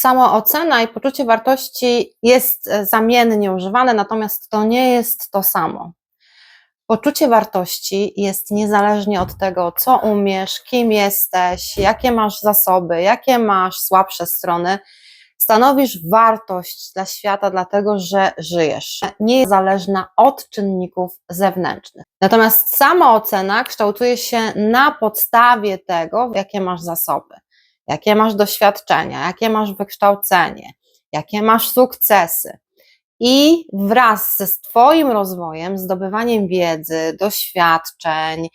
Samoocena i poczucie wartości jest e, zamiennie używane, natomiast to nie jest to samo. Poczucie wartości jest niezależnie od tego, co umiesz, kim jesteś, jakie masz zasoby, jakie masz słabsze strony. Stanowisz wartość dla świata, dlatego że żyjesz. Nie jest zależna od czynników zewnętrznych. Natomiast samoocena kształtuje się na podstawie tego, jakie masz zasoby, jakie masz doświadczenia, jakie masz wykształcenie, jakie masz sukcesy. I wraz ze Twoim rozwojem, zdobywaniem wiedzy, doświadczeń,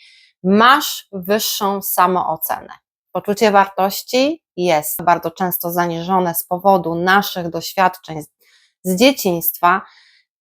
masz wyższą samoocenę. Poczucie wartości jest bardzo często zaniżone z powodu naszych doświadczeń z dzieciństwa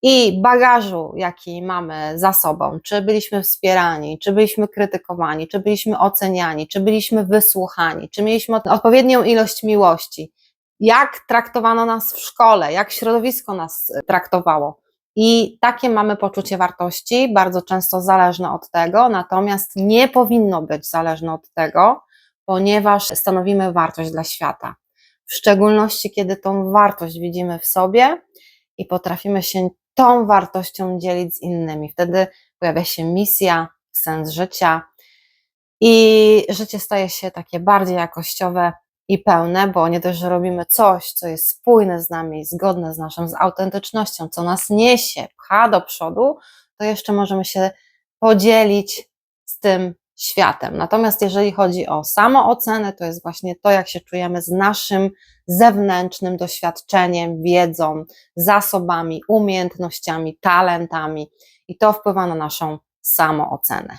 i bagażu, jaki mamy za sobą. Czy byliśmy wspierani, czy byliśmy krytykowani, czy byliśmy oceniani, czy byliśmy wysłuchani, czy mieliśmy odpowiednią ilość miłości jak traktowano nas w szkole, jak środowisko nas e, traktowało. I takie mamy poczucie wartości, bardzo często zależne od tego, natomiast nie powinno być zależne od tego, ponieważ stanowimy wartość dla świata. W szczególności, kiedy tą wartość widzimy w sobie i potrafimy się tą wartością dzielić z innymi. Wtedy pojawia się misja, sens życia i życie staje się takie bardziej jakościowe, i pełne, bo nie dość, że robimy coś, co jest spójne z nami, zgodne z naszą z autentycznością, co nas niesie, pcha do przodu, to jeszcze możemy się podzielić z tym światem. Natomiast jeżeli chodzi o samoocenę, to jest właśnie to, jak się czujemy z naszym zewnętrznym doświadczeniem, wiedzą, zasobami, umiejętnościami, talentami i to wpływa na naszą samoocenę.